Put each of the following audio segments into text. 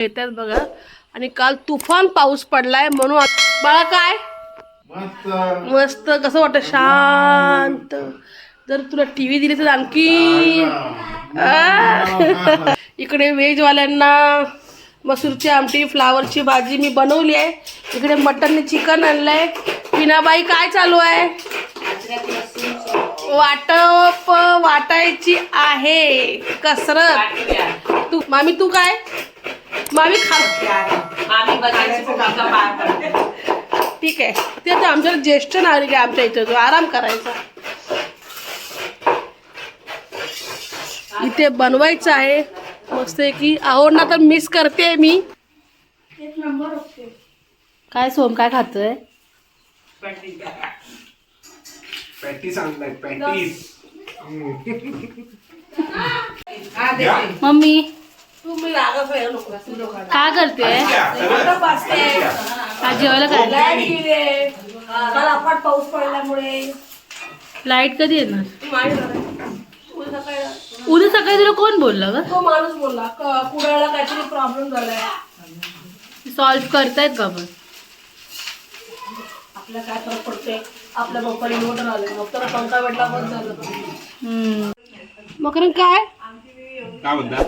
येतात बघा. आणि काल तुफान पाऊस पडलाय म्हणून बाळा काय? मस्त. मस्त. कसं वाटतं? शांत. जर तुला टीव्ही दिली तर आणखी. इकडे व्हेजवाल्यांना मसूरची आमटी फ्लावरची भाजी मी बनवली आहे. इकडे मटन चिकन आणलंय. पिनाबाई काय चालू आहे? वाटप वाटायची आहे. कसरत. तू मामी तू काय? मामी खा ठीक आहे. ते आता आमच्या ज्येष्ठ नागरिक आहे आमच्या इथे. तो आराम करायचा. इथे बनवायचं आहे. मस्त की ना तर मिस करते मी. काय सोम काय खातोय? पॅटीस आणलाय पॅटीस मम्मी. काय करते. आज जेवायला काय? पाऊस पडल्यामुळे. लाइट कधी येणार. उद्या सकाळी तुला कोण बोललं ग? तो माणूस बोलला क- कुडाळला काहीतरी प्रॉब्लेम झालाय. सॉल्व्ह करतायत का पण? आपल्या काय फरक पडते आपल्या पप्पाला इन्व्हर्टर आले मग तर पंखा भेटला बंद झालं. हम्म. मकरन काय? काय म्हणता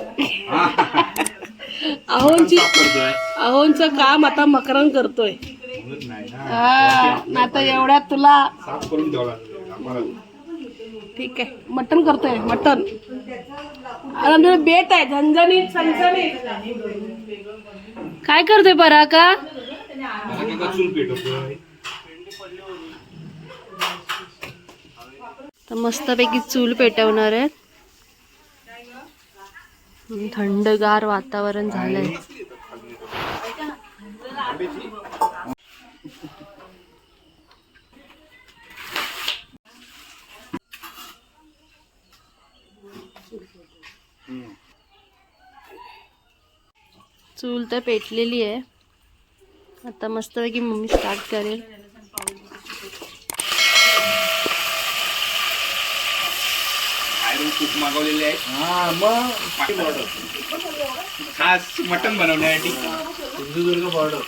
अहोंची काम आता मकरन करतोय. नाही ना. हा ना आता एवढ्यात तुला साफ करून ठेवला आम्हाला. ठीक आहे. मटन करतोय मटन आणि बेत आहे झणझणीत सणसणीत. काय करतोय पराका? मला काय चूल पेटवतोय. तर मस्तपैकी चूल पेटवणार आहेत. थंडगार वातावरण झालंय. चूल तर पेटलेली आहे. आता मस्तपैकी मम्मी स्टार्ट करेल. कूक मागवलेले आहे हा मग खास मटन बनवण्यासाठी. सिंधुदुर्ग बॉर्डर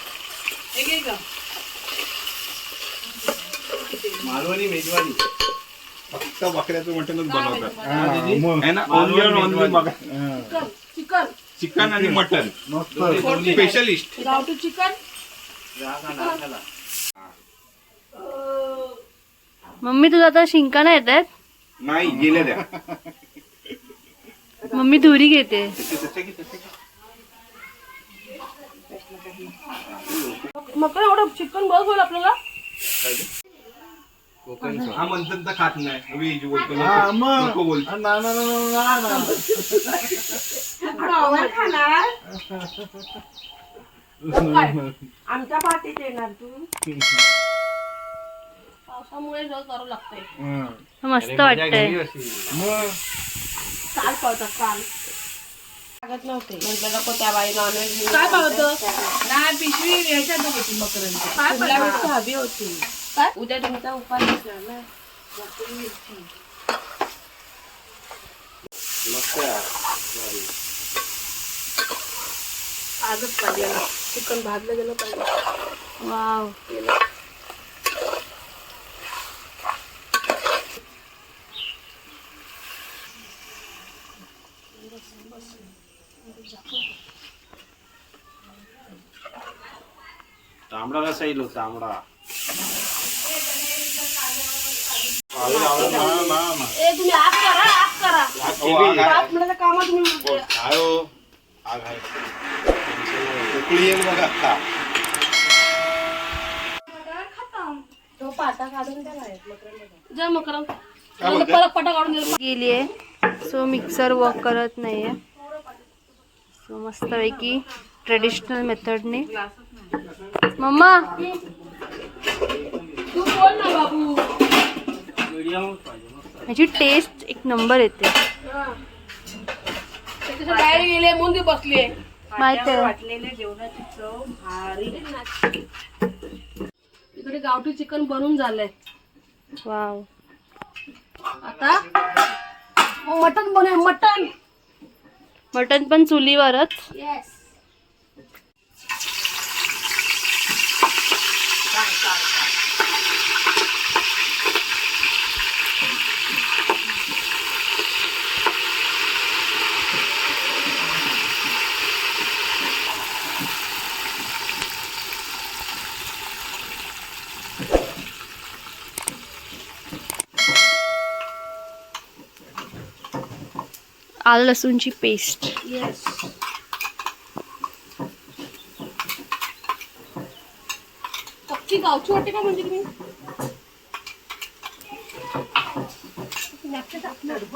मालवणी मेजवानी. फक्त बकऱ्याचं मटनच बनवतात. ना चिकन चिकन. आणि मटन मस्त. स्पेशलिस्ट गावठी चिकन मम्मी तुझा आता शिंका नाही येत आहेत? नाही गेले द्या. मम्मी धुरी घेते. मकर एवढं चिकन बस होईल आपल्याला? हा म्हणतात तर खात नाही. बोलतो हा, नको मग. बोलतो ना ना ना ना ना आमच्या पार्टीत येणार तू. पावसामुळे जग करावं लागतंय. हा. मस्त वाटतंय. मग? काल पळतात काल. लागत नव्हते. म्हटलं नको त्या बाई नॉनव्हेज काय पावतं? नाही पिशवी याच्यात होती मकरांची काय पुढल्या पावतं? वेळेस हवी होती. काय? उद्या तुमचा उपास असला ना. आजच पाहिजे. चिकन भाजलं गेलं पाहिजे. वाव तांबडा कसा येईल तांबडा ए तुम्ही आग करा आग करा पाच मिनिटाच्या कामात तुम्ही काय हो आग आहे उकळी येईल बघा आता तो पाटा काढून द्या जय मकर परत पाटा काढून दे. गेली आहे. सो मिक्सर वर्क करत नाहीये. सो मस्तपैकी ट्रेडिशनल मेथडने मम्मा. तू बोल ना बाबू. ह्याची टेस्ट एक नंबर येते. बाहेर गेले मुंदी बसली माहीत आहे. वाटलेल्या जेवणाची चव भारी. इकडे गावठी चिकन बनून झालंय. वाव. आता मटन बने मटन मटन पण चुलीवरच. येस आलं लसूणची पेस्ट. येस कच्ची गावची वाटते का म्हणजे तुम्ही?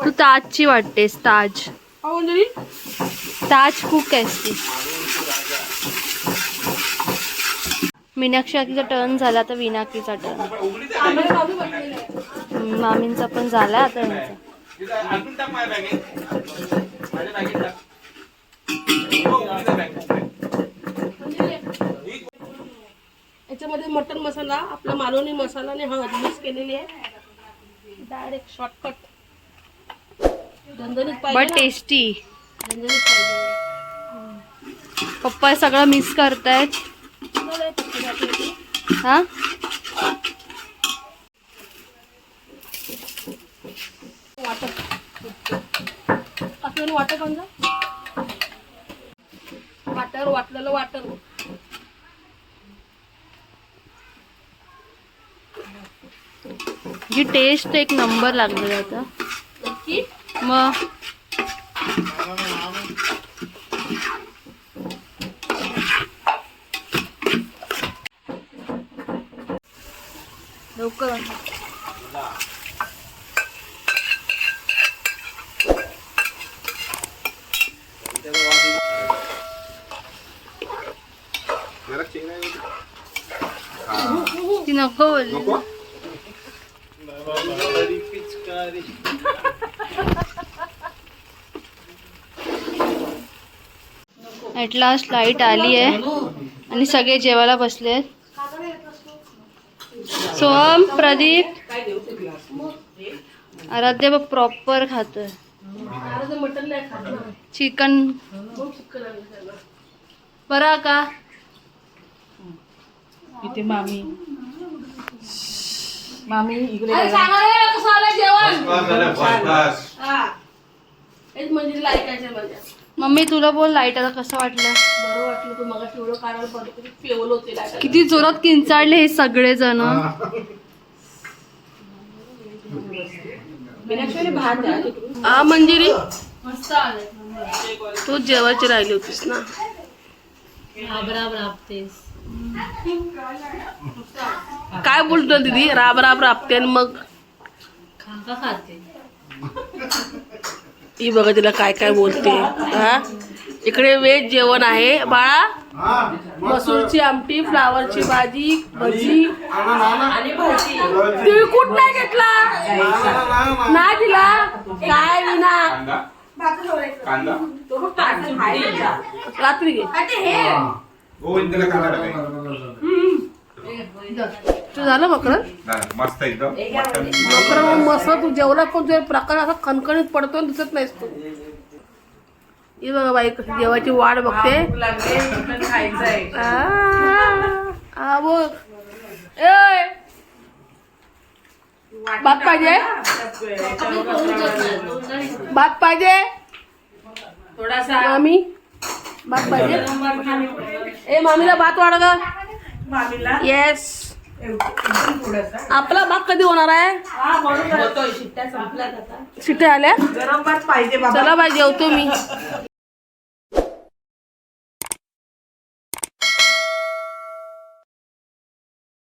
तू ताजची वाटतेस ताज. ताज कुक ती मीनाक्षी आकीचा टर्न झाला आता विनाकीचा टर्न. मामींचा पण झाला आता यांचा. याच्यामध्ये मटन मसाला आपला मालवणी मसाला आणि हळद मिक्स केलेली आहे. डायरेक्ट शॉर्टकट झणझणीत बट पाहिजे ना? टेस्टी झणझणीत पाहिजे. पप्पा सगळं मिस करतायत. हे? वाटप आपल्याला वाटप आणलं वाटर वाटलेलं वाटर. ही टेस्ट एक नंबर लागली आता. मग? लवकर जरा चेहरा आहे. ती नको नको ॲट लास्ट लाइट आली आहे. आणि सगळे जेवायला बसले आहेत. सोहम प्रदीप आराध्य बघ प्रॉपर खात. चिकन. बरा का? इथे मामी मामी इकडे अरे सांगा रे, कसं आलं जेवण बस झालं, बस, बस. हा हेच म्हणजे ऐकायचं माझ्या मम्मी तुला बोल लाइट आता कसं वाटलं? बरं वाटलं तू मग एवढं कारण बरं तरी पेवलं होते लाटायला. किती जोरात किंचाळले हे सगळे जण हा मंजिरी? तू जेवायची राहिली होतीस ना. काय बोलतो दीदी? राब राब राबते आणि मग? खाका खाते. ही बघा तिला काय काय बोलते. हा? इकडे वेज जेवण आहे. बाळा हा. मसूरची आमटी फ्लावरची भाजी भजी. आणा, आणा. आणि भाजी. तिळकुट नाही घेतला. नाही दिला? काय विना? रात्री घे. तू झालं बकरं नाही, मस्त एकदम. मटण. बकरं मग मस्त तू जेवला पण तुझ्या प्रकार असा खणखणीत पडतो आणि दिसत नाहीस तू. ही बघा बाई कशी जेवायची वाट बघते. खायचंय. आ, आ, बघ. ए! भात पाहिजे? भात पाहिजे? थोडासा मामी भात पाहिजे? ए मामीला भात वाढ ग मामीला येस एकदम थोडासा. आपला भात कधी होणार आहे? हा शिट्ट्या संपल्यात आता. शिट्ट्या आल्या? गरम भात पाहिजे बाबा. चला बाई जेवतो मी.